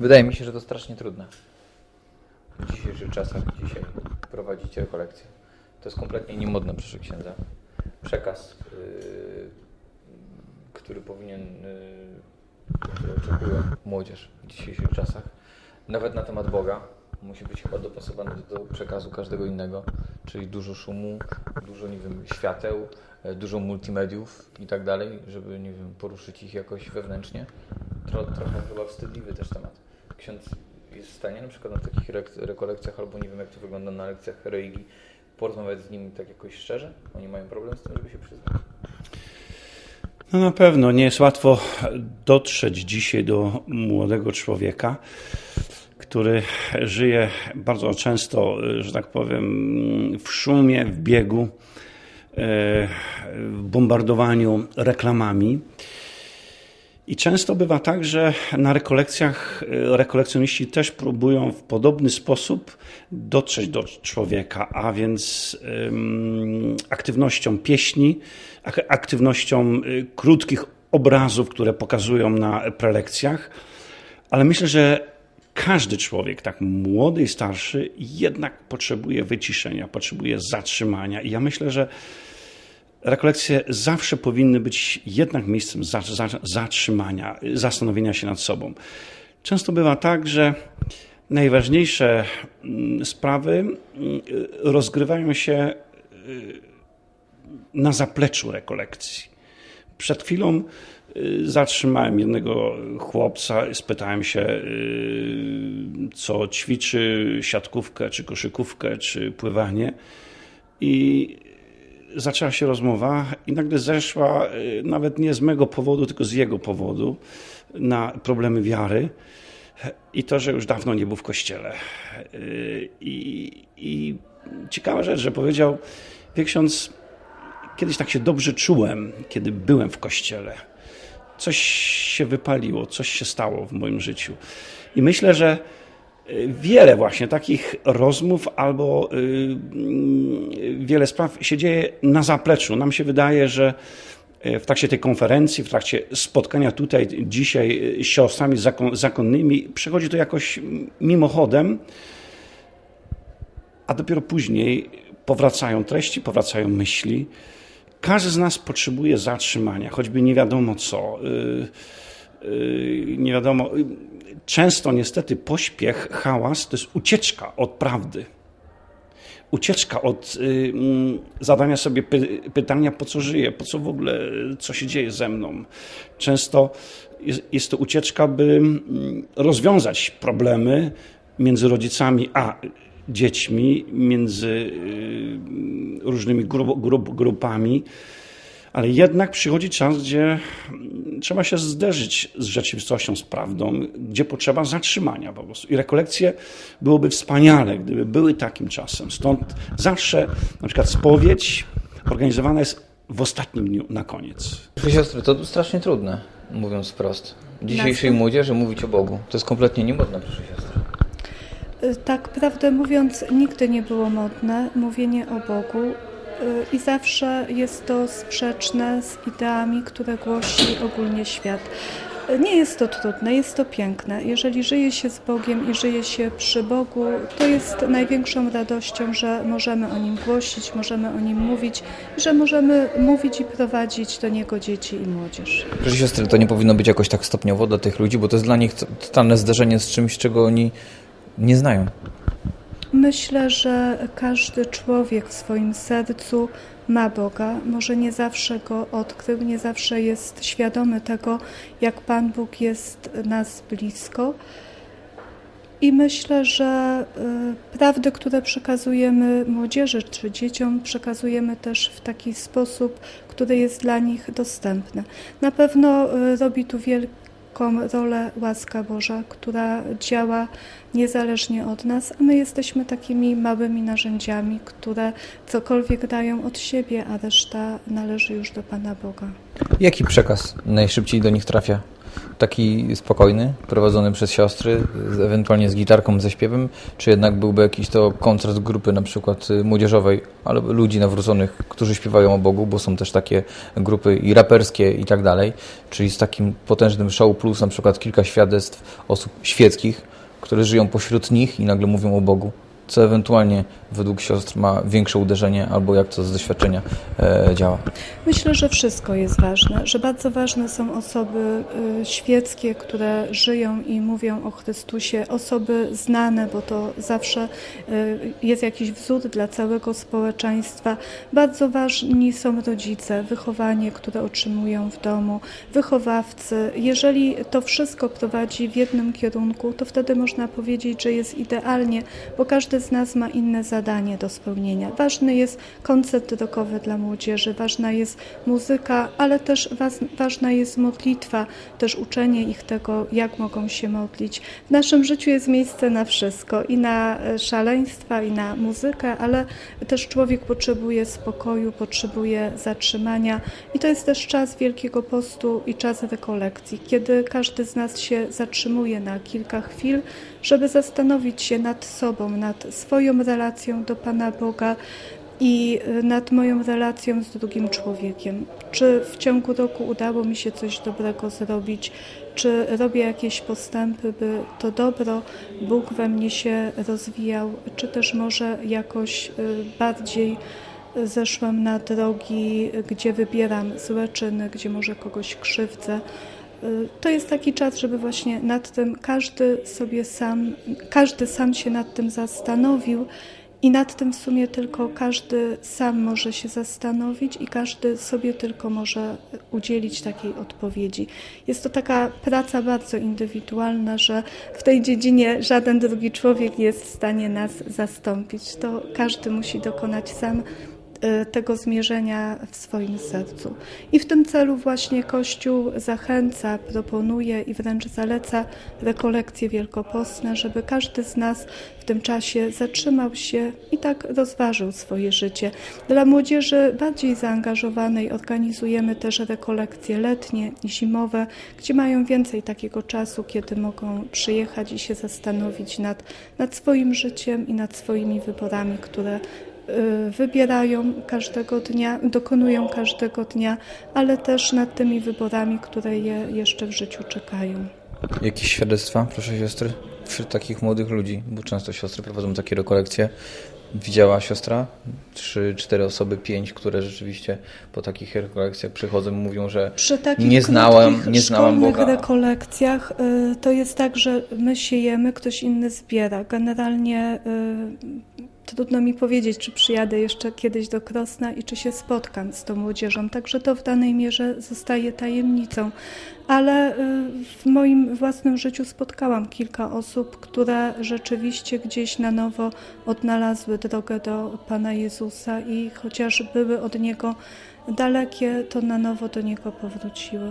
Wydaje mi się, że to strasznie trudne. W dzisiejszych czasach, dzisiaj prowadzić rekolekcję. To jest kompletnie niemodne, proszę księdza. Przekaz, yy, który powinien, yy, oczekuje młodzież w dzisiejszych czasach, nawet na temat Boga, musi być chyba dopasowany do, przekazu każdego innego, czyli dużo szumu, dużo, nie wiem, świateł, dużo multimediów i tak dalej, żeby, nie wiem, poruszyć ich jakoś wewnętrznie. Tro, trochę chyba wstydliwy też temat. Ksiądz jest w stanie na przykład na takich rek- rekolekcjach, albo nie wiem jak to wygląda na lekcjach religii, porozmawiać z nimi tak jakoś szczerze? Oni mają problem z tym, żeby się przyznać? No na pewno nie jest łatwo dotrzeć dzisiaj do młodego człowieka, który żyje bardzo często, że tak powiem, w szumie, w biegu, e, w bombardowaniu reklamami. I często bywa tak, że na rekolekcjach e, rekolekcjoniści też próbują w podobny sposób dotrzeć do człowieka, a więc aktywnością pieśni, ak aktywnością y, krótkich obrazów, które pokazują na prelekcjach. Ale myślę, że każdy człowiek, tak młody i starszy, jednak potrzebuje wyciszenia, potrzebuje zatrzymania. I ja myślę, że rekolekcje zawsze powinny być jednak miejscem zatrzymania, zastanowienia się nad sobą. Często bywa tak, że najważniejsze mm, sprawy mm, rozgrywają się y, na zapleczu rekolekcji. Przed chwilą y, zatrzymałem jednego chłopca, spytałem się, y, co ćwiczy siatkówkę, czy koszykówkę, czy pływanie. I zaczęła się rozmowa i nagle zeszła y, nawet nie z mego powodu, tylko z jego powodu na problemy wiary i to, że już dawno nie był w kościele. I, i ciekawa rzecz, że powiedział, wie ksiądz, kiedyś tak się dobrze czułem, kiedy byłem w kościele. Coś się wypaliło, coś się stało w moim życiu. I myślę, że wiele właśnie takich rozmów albo y, wiele spraw się dzieje na zapleczu. Nam się wydaje, że y, w trakcie tej konferencji, w trakcie spotkania tutaj dzisiaj z siostrami zakonnymi, przechodzi to jakoś mimochodem, a dopiero później powracają treści, powracają myśli. Każdy z nas potrzebuje zatrzymania, choćby nie wiadomo co. Y, y, nie wiadomo. Często niestety pośpiech, hałas to jest ucieczka od prawdy. Ucieczka od y, mm, zadania sobie pytania, po co żyję, po co w ogóle, co się dzieje ze mną. Często jest, jest to ucieczka, by mm, rozwiązać problemy między rodzicami a dziećmi, między y, różnymi grup, grup, grupami, ale jednak przychodzi czas, gdzie trzeba się zderzyć z rzeczywistością, z prawdą, gdzie potrzeba zatrzymania po prostu. I rekolekcje byłoby wspaniale, gdyby były takim czasem. Stąd zawsze na przykład spowiedź organizowana jest w ostatnim dniu, na koniec. Siostry, to strasznie trudne, mówiąc wprost. Dzisiejszej młodzieży mówić o Bogu. To jest kompletnie niemodne, proszę siostry. Y, tak prawdę mówiąc, nigdy nie było modne mówienie o Bogu i zawsze jest to sprzeczne z ideami, które głosi ogólnie świat. Y, nie jest to trudne, jest to piękne. Jeżeli żyje się z Bogiem i żyje się przy Bogu, to jest największą radością, że możemy o Nim głosić, możemy o Nim mówić, że możemy mówić i prowadzić do Niego dzieci i młodzież. Proszę siostry, to nie powinno być jakoś tak stopniowo dla tych ludzi, bo to jest dla nich totalne zderzenie z czymś, czego oni nie znają? Myślę, że każdy człowiek w swoim sercu ma Boga. Może nie zawsze go odkrył, nie zawsze jest świadomy tego, jak Pan Bóg jest nas blisko. I myślę, że y, prawdy, które przekazujemy młodzieży czy dzieciom, przekazujemy też w taki sposób, który jest dla nich dostępny. Na pewno y, robi tu wielki wielką rolę łaska Boża, która działa niezależnie od nas, a my jesteśmy takimi małymi narzędziami, które cokolwiek dają od siebie, a reszta należy już do Pana Boga. Jaki przekaz najszybciej do nich trafia? Taki spokojny, prowadzony przez siostry, ewentualnie z gitarką, ze śpiewem, czy jednak byłby jakiś to koncert grupy na przykład y, młodzieżowej, ale ludzi nawróconych, którzy śpiewają o Bogu, bo są też takie grupy i raperskie i tak dalej, czyli z takim potężnym show plus na przykład kilka świadectw osób świeckich, które żyją pośród nich i nagle mówią o Bogu. Co ewentualnie według siostr ma większe uderzenie, albo jak to z doświadczenia e, działa. Myślę, że wszystko jest ważne, że bardzo ważne są osoby y, świeckie, które żyją i mówią o Chrystusie, osoby znane, bo to zawsze y, jest jakiś wzór dla całego społeczeństwa. Bardzo ważni są rodzice, wychowanie, które otrzymują w domu, wychowawcy. Jeżeli to wszystko prowadzi w jednym kierunku, to wtedy można powiedzieć, że jest idealnie, bo każdy z nas ma inne zadanie do spełnienia. Ważny jest koncert rockowy dla młodzieży, ważna jest muzyka, ale też ważna jest modlitwa, też uczenie ich tego, jak mogą się modlić. W naszym życiu jest miejsce na wszystko i na e, szaleństwa, i na muzykę, ale też człowiek potrzebuje spokoju, potrzebuje zatrzymania i to jest też czas Wielkiego Postu i czas rekolekcji, kiedy każdy z nas się zatrzymuje na kilka chwil, żeby zastanowić się nad sobą, nad swoją relacją do Pana Boga i y, nad moją relacją z drugim człowiekiem. Czy w ciągu roku udało mi się coś dobrego zrobić, czy robię jakieś postępy, by to dobro Bóg we mnie się rozwijał, czy też może jakoś y, bardziej y, zeszłam na drogi, gdzie wybieram złe czyny, gdzie może kogoś krzywdzę. Y, To jest taki czas, żeby właśnie nad tym każdy sobie sam, każdy sam się nad tym zastanowił i nad tym w sumie tylko każdy sam może się zastanowić i każdy sobie tylko może udzielić takiej odpowiedzi. Jest to taka praca bardzo indywidualna, że w tej dziedzinie żaden drugi człowiek nie jest w stanie nas zastąpić. To każdy musi dokonać sam tego zmierzenia w swoim sercu. I w tym celu właśnie Kościół zachęca, proponuje i wręcz zaleca rekolekcje wielkopostne, żeby każdy z nas w tym czasie zatrzymał się i tak rozważył swoje życie. Dla młodzieży bardziej zaangażowanej organizujemy też rekolekcje letnie i zimowe, gdzie mają więcej takiego czasu, kiedy mogą przyjechać i się zastanowić nad, nad swoim życiem i nad swoimi wyborami, które wybierają każdego dnia, dokonują każdego dnia, ale też nad tymi wyborami, które je jeszcze w życiu czekają. Jakieś świadectwa, proszę siostry, wśród takich młodych ludzi, bo często siostry prowadzą takie rekolekcje. Widziała siostra trzy, cztery osoby, pięć, które rzeczywiście po takich rekolekcjach przychodzą i mówią, że Przy Nie krótkich, nie szkolnych Boga. rekolekcjach y, to jest tak, że my siejemy, ktoś inny zbiera. Generalnie y, trudno mi powiedzieć, czy przyjadę jeszcze kiedyś do Krosna i czy się spotkam z tą młodzieżą. Także to w danej mierze zostaje tajemnicą. Ale y, w moim własnym życiu spotkałam kilka osób, które rzeczywiście gdzieś na nowo odnalazły drogę do Pana Jezusa i chociaż były od Niego dalekie, to na nowo do Niego powróciły.